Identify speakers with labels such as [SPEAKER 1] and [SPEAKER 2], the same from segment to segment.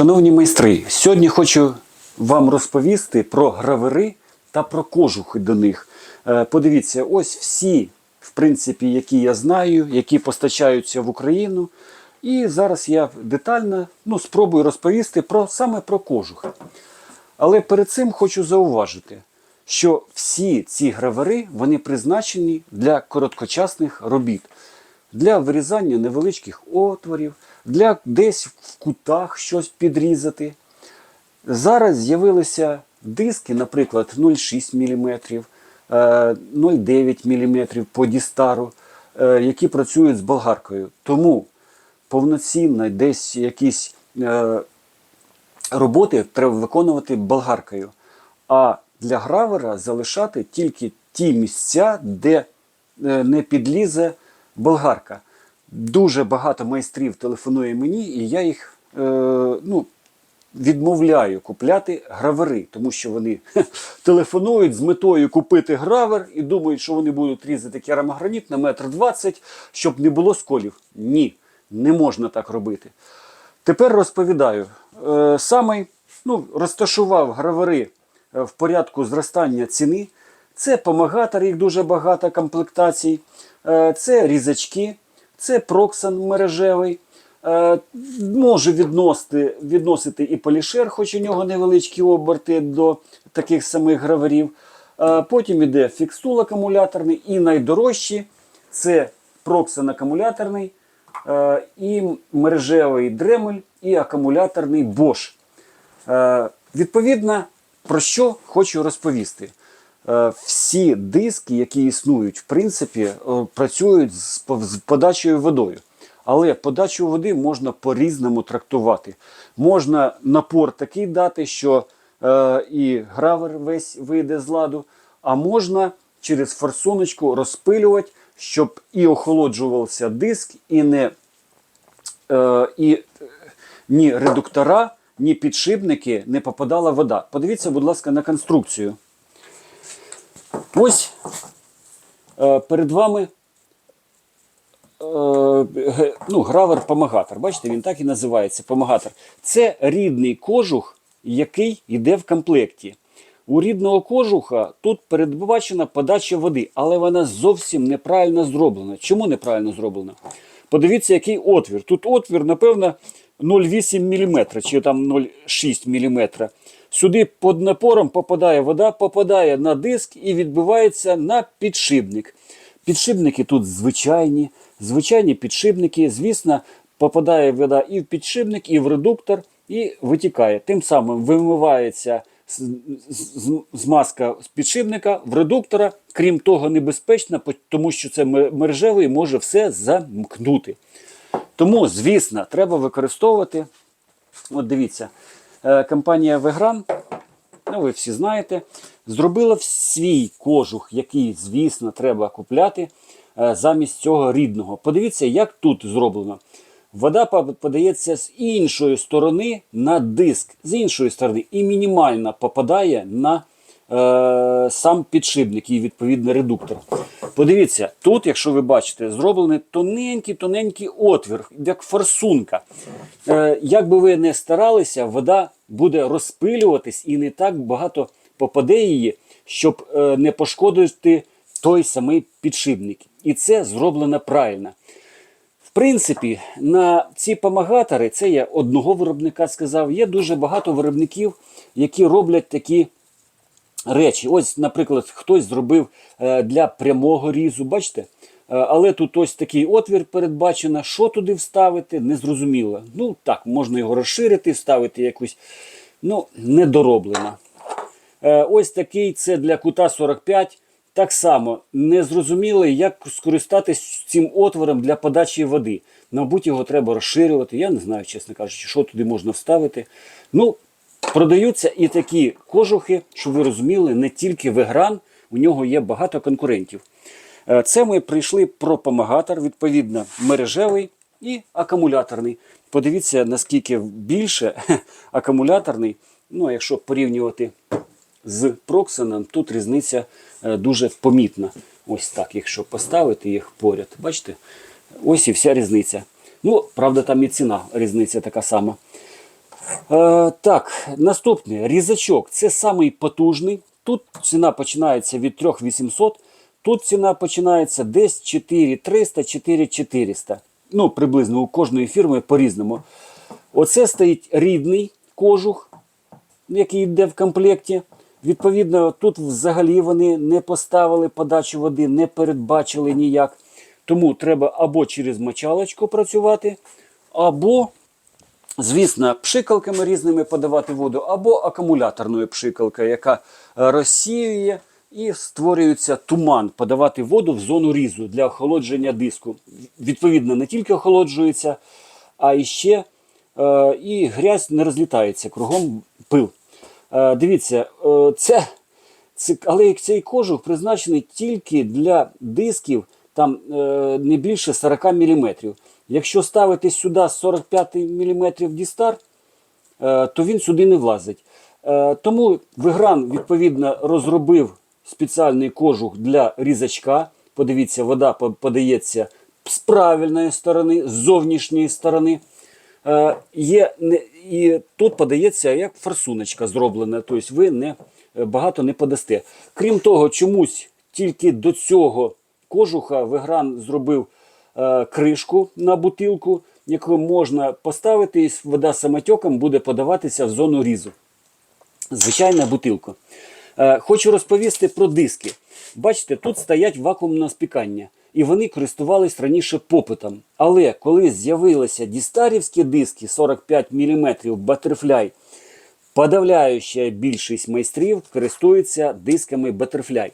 [SPEAKER 1] Шановні майстри, сьогодні хочу вам розповісти про гравери та про кожухи до них. Е, Подивіться, ось всі, в принципі, які я знаю, які постачаються в Україну. І зараз я детально ну, спробую розповісти про, саме про кожухи. Але перед цим хочу зауважити, що всі ці гравери вони призначені для короткочасних робіт, для вирізання невеличких отворів, для десь в кутах щось підрізати. Зараз з'явилися диски, наприклад, 0,6 мм, е, 0,9 мм по дістару, е, які працюють з болгаркою. Тому повноцінно десь якісь е, роботи треба виконувати болгаркою. А для гравера залишати тільки ті місця, де е, не підлізе болгарка. Дуже багато майстрів телефонує мені, і я їх е, ну, відмовляю купляти гравери, тому що вони телефонують з метою купити гравер і думають, що вони будуть різати керамограніт на метр двадцять, щоб не було сколів. Ні, не можна так робити. Тепер розповідаю. Е, Саме ну, розташував гравери е, в порядку зростання ціни. Це помагатор, їх дуже багато комплектацій, Е, це різачки, це проксан мережевий. Е, Можу відносити, відносити і полішер, хоч у нього невеличкі оберти до таких самих граверів. Е, Потім іде фікстул акумуляторний і найдорожчі це проксан акумуляторний, е, і мережевий дремель, і акумуляторний Bosch. Відповідно, про що хочу розповісти. Е, Всі диски, які існують, в принципі, е, працюють з по- з подачею водою. Але подачу води можна по-різному трактувати. Можна напор такий дати, що е, і гравер весь вийде з ладу, а можна через форсуночку розпилювати, щоб і охолоджувався диск, і не е, і е, ні редуктора, ні підшипники не попадала вода. Подивіться, будь ласка, на конструкцію. Ось е, перед вами е, ну, гравер-помагатор. Бачите, він так і називається помагатор. Це рідний кожух, який йде в комплекті. У рідного кожуха тут передбачена подача води, але вона зовсім неправильно зроблена. Чому неправильно зроблена? Подивіться, який отвір. Тут отвір, напевно, 0,8 мм чи там 0,6 мм. Сюди під напором попадає вода, попадає на диск і відбивається на підшипник. Підшипники тут звичайні, звичайні підшипники. Звісно, попадає вода і в підшипник, і в редуктор, і витікає. Тим самим вимивається змазка з підшипника в редуктора. Крім того, небезпечно, по- тому що це мережевий може все замкнути. Тому, звісно, треба використовувати. От дивіться, компанія Vegran, ну ви всі знаєте, зробила свій кожух, який, звісно, треба купляти е, замість цього рідного. Подивіться, як тут зроблено. Вода подається з іншої сторони на диск, з іншої сторони, і мінімально попадає на е, сам підшипник і відповідно редуктор. Подивіться, тут, якщо ви бачите, зроблений тоненький-тоненький отвір, як форсунка. Е, як би ви не старалися, вода буде розпилюватись і не так багато попаде її, щоб е, не пошкодити той самий підшипник. І це зроблено правильно. В принципі, на ці помагатори, це я одного виробника сказав, є дуже багато виробників, які роблять такі речі. Ось, наприклад, хтось зробив е, для прямого різу, бачите? Е, Але тут ось такий отвір передбачено. Що туди вставити, незрозуміло. Ну так, можна його розширити, вставити якусь ну, недороблено. Е, Ось такий це для кута 45. Так само не зрозуміли, як скористатись цим отвором для подачі води. Мабуть, його треба розширювати. Я не знаю, чесно кажучи, що туди можна вставити. Ну, продаються і такі кожухи, щоб ви розуміли, не тільки вегран, у нього є багато конкурентів. Е, Це ми прийшли про помагатор, відповідно, мережевий і акумуляторний. Подивіться, наскільки більше акумуляторний, ну, якщо порівнювати з Проксоном, тут різниця е, дуже помітна. Ось так, якщо поставити їх поряд, бачите, ось і вся різниця. Ну, правда, там і ціна різниця така сама. Е, так, наступне різачок. Це самий потужний. Тут ціна починається від 3800. Тут ціна починається десь 4300, 4400. Ну, приблизно у кожної фірми по-різному. Оце стоїть рідний кожух, який йде в комплекті. Відповідно, тут взагалі вони не поставили подачу води, не передбачили ніяк. Тому треба або через мочалочку працювати, або Звісно, пшикалками різними подавати воду, або акумуляторною пшикалкою, яка е, розсіює і створюється туман, подавати воду в зону різу для охолодження диску. Відповідно, не тільки охолоджується, а ще е, і грязь не розлітається кругом пил. Е, дивіться, е, це, це, але цей кожух призначений тільки для дисків там е, не більше 40 мм. Якщо ставити сюди 45 мм дістар, е, то він сюди не влазить. Е, тому Вигран, відповідно, розробив спеціальний кожух для різачка. Подивіться, вода подається з правильної сторони, з зовнішньої сторони. Е, є і тут подається як форсуночка зроблена, тобто ви не, багато не подасте. Крім того, чомусь тільки до цього кожуха Вегран зробив кришку на бутилку, яку можна поставити, і вода самотеком буде подаватися в зону різу. Звичайна бутилка. Е, Хочу розповісти про диски. Бачите, тут стоять вакуумне спікання, і вони користувались раніше попитом. Але коли з'явилися дістарівські диски 45 мм Butterfly, подавляюча більшість майстрів користуються дисками Butterfly.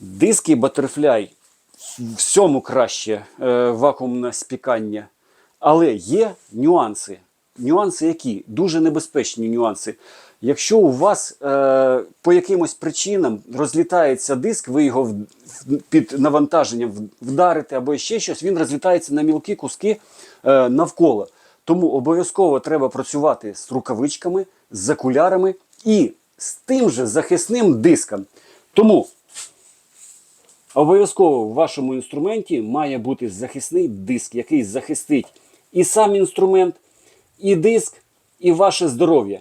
[SPEAKER 1] Диски Butterfly всьому краще е, вакуумне спікання. Але є нюанси. Нюанси які? Дуже небезпечні нюанси. Якщо у вас е, по якимось причинам розлітається диск, ви його в- в- під навантаженням вдарите або ще щось, він розлітається на мілкі куски е, навколо. Тому обов'язково треба працювати з рукавичками, з окулярами і з тим же захисним диском. Тому Обов'язково в вашому інструменті має бути захисний диск, який захистить і сам інструмент, і диск, і ваше здоров'я.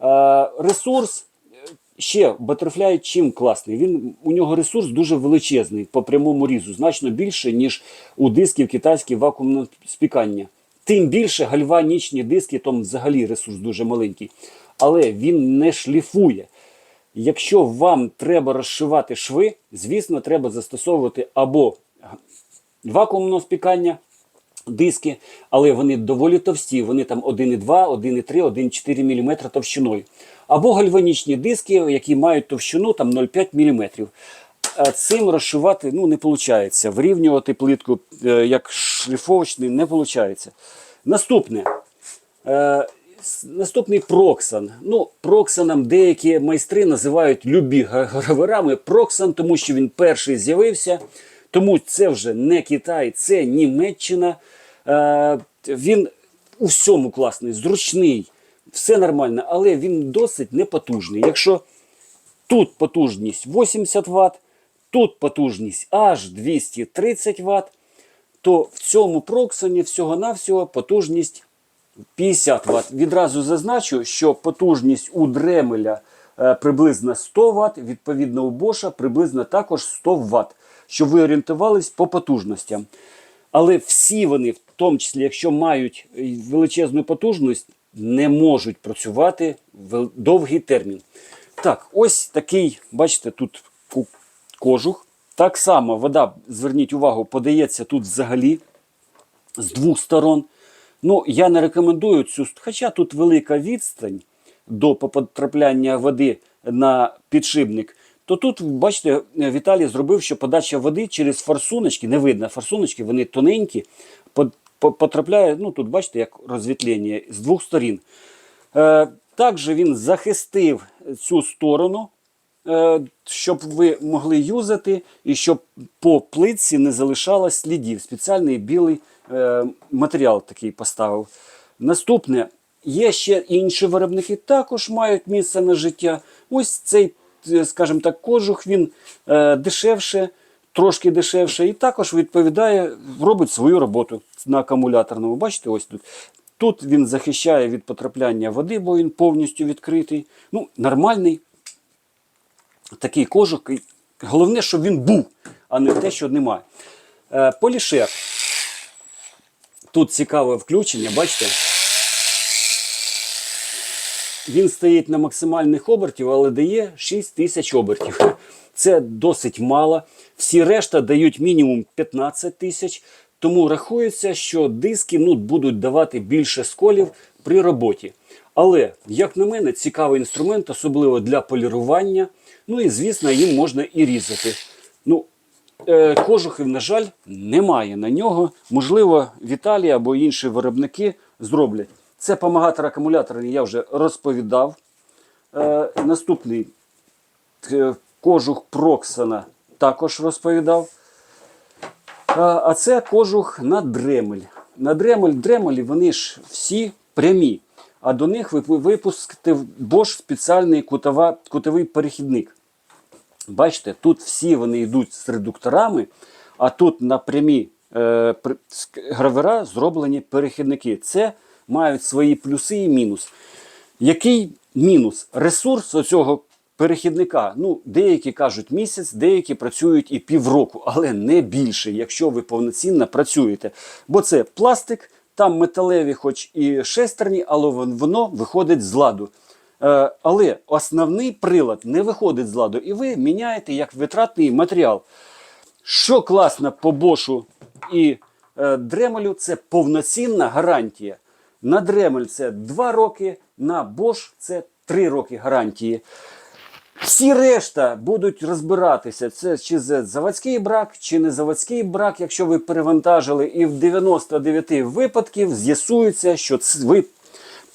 [SPEAKER 1] Е, ресурс е, ще Butterfly чим класний. Він, у нього ресурс дуже величезний по прямому різу, значно більше, ніж у дисків китайських вакуумного спікання. Тим більше гальванічні диски, там взагалі ресурс дуже маленький. Але він не шліфує. Якщо вам треба розшивати шви, звісно, треба застосовувати або вакуумного спікання, диски, але вони доволі товсті, вони там 1,2, 1,3, 1,4 мм товщиною. Або гальванічні диски, які мають товщину там 0,5 мм. Цим розшивати ну, не виходить. Врівнювати плитку е, як шліфовочний не виходить. Наступне. Наступний проксан. Ну, проксаном деякі майстри називають любі граверами. Проксан, тому що він перший з'явився. Тому це вже не Китай, це Німеччина. Е, він у всьому класний, зручний, все нормально, але він досить непотужний. Якщо Тут потужність 80 Вт, тут потужність аж 230 Вт, то в цьому проксоні всього-навсього потужність 50 Вт. Відразу зазначу, що потужність у Дремеля е, приблизно 100 Вт, відповідно у Боша приблизно також 100 Вт, щоб ви орієнтувались по потужностям. Але всі вони, в тому числі, якщо мають е, величезну потужність, не можуть працювати в довгий термін. Так, ось такий, бачите, тут кожух. Так само вода, зверніть увагу, подається тут взагалі з двох сторон. Ну, я не рекомендую цю, хоча тут велика відстань до потрапляння води на підшипник, то тут, бачите, Віталій зробив, що подача води через форсуночки, не видно форсуночки, вони тоненькі, по- по- потрапляє, ну тут бачите, як розвітлення з двох сторін. Е, також він захистив цю сторону, е, щоб ви могли юзати і щоб по плитці не залишалось слідів. Спеціальний білий матеріал такий поставив. Наступне, є ще інші виробники, також мають місце на життя. Ось цей, е, скажімо так, кожух він е, дешевше, трошки дешевше, і також відповідає, робить свою роботу на акумуляторному. Бачите, ось тут. Тут він захищає від потрапляння води, бо він повністю відкритий. Ну, нормальний такий кожух. Головне, щоб він був, а не те, що немає. Е, полішер. Тут цікаве включення, бачите? Він стоїть на максимальних обертів, але дає 6 тисяч обертів. Це досить мало. Всі решта дають мінімум 15 тисяч. Тому рахується, що диски ну, будуть давати більше сколів при роботі. Але, як на мене, цікавий інструмент, особливо для полірування. Ну і звісно, їм можна і різати. Ну, кожухів, на жаль, немає на нього. Можливо, Віталій або інші виробники зроблять. Це помагатор акумуляторний, я вже розповідав. Е, наступний е, кожух Проксона також розповідав. А це кожух на дремель. На дремель дремелі вони ж всі прямі, а до них вип- випустив Bosch спеціальний кутова, кутовий перехідник. Бачите, тут всі вони йдуть з редукторами, а тут на прямі е, гравера зроблені перехідники. Це мають свої плюси і мінус. Який мінус? Ресурс оцього перехідника. Ну, деякі кажуть місяць, деякі працюють і півроку, але не більше, якщо ви повноцінно працюєте. Бо це пластик, там металеві, хоч і шестерні, але воно виходить з ладу. Е, але основний прилад не виходить з ладу, і ви міняєте як витратний матеріал. Що класно по Бошу і е, Дремелю, це повноцінна гарантія. На Дремель це 2 роки, на Bosch це 3 роки гарантії. Всі решта будуть розбиратися, це чи заводський брак, чи не заводський брак, якщо ви перевантажили, і в 99 випадків з'ясується, що ви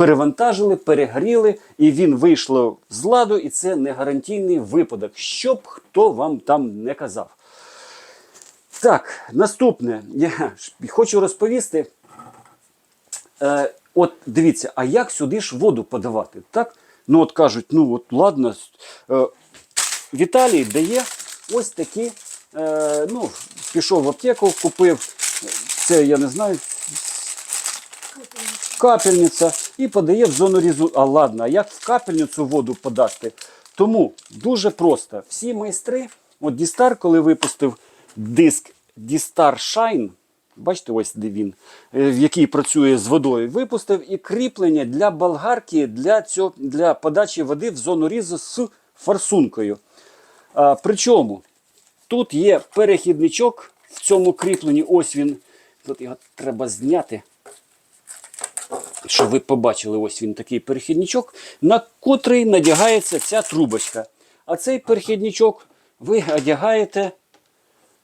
[SPEAKER 1] перевантажили, перегріли, і він вийшло з ладу, і це не гарантійний випадок, щоб хто вам там не казав. Так, наступне. Я хочу розповісти. Е, от дивіться, а як сюди ж воду подавати? Так? Ну от кажуть, ну от ладно. Е, Віталій дає ось такі. Е, ну, пішов в аптеку, купив. Це я не знаю. Капельниця і подає в зону різу. А ладно, а як в капельницю воду подати? Тому дуже просто. Всі майстри, от Дістар, коли випустив диск Дістар Shine, бачите, ось де він, е, який працює з водою, випустив і кріплення для болгарки для, цього, для подачі води в зону різу з форсункою. А, причому тут є перехідничок в цьому кріпленні. Ось він. Тут його треба зняти щоб ви побачили, ось він такий перехідничок, на котрий надягається ця трубочка. А цей перехідничок ви одягаєте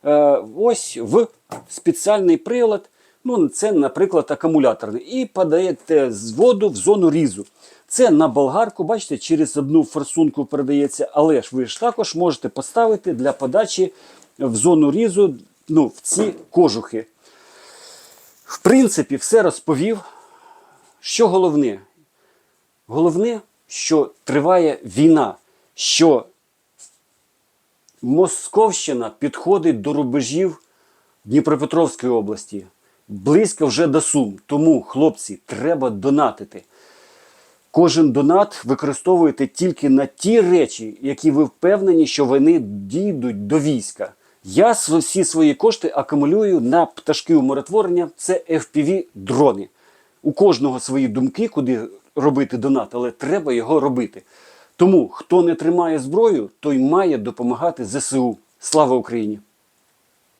[SPEAKER 1] е, ось в спеціальний прилад. Ну, це, наприклад, акумуляторний. І подаєте з воду в зону різу. Це на болгарку, бачите, через одну форсунку передається, але ж ви ж також можете поставити для подачі в зону різу ну, в ці кожухи. В принципі, все розповів. Що головне? Головне, що триває війна, що Московщина підходить до рубежів Дніпропетровської області, близько вже до Сум. Тому, хлопці, треба донатити. Кожен донат використовуєте тільки на ті речі, які ви впевнені, що вони дійдуть до війська. Я всі свої кошти акумулюю на пташки умиротворення. Це FPV дрони. У кожного свої думки, куди робити донат, але треба його робити. Тому хто не тримає зброю, той має допомагати ЗСУ. Слава Україні!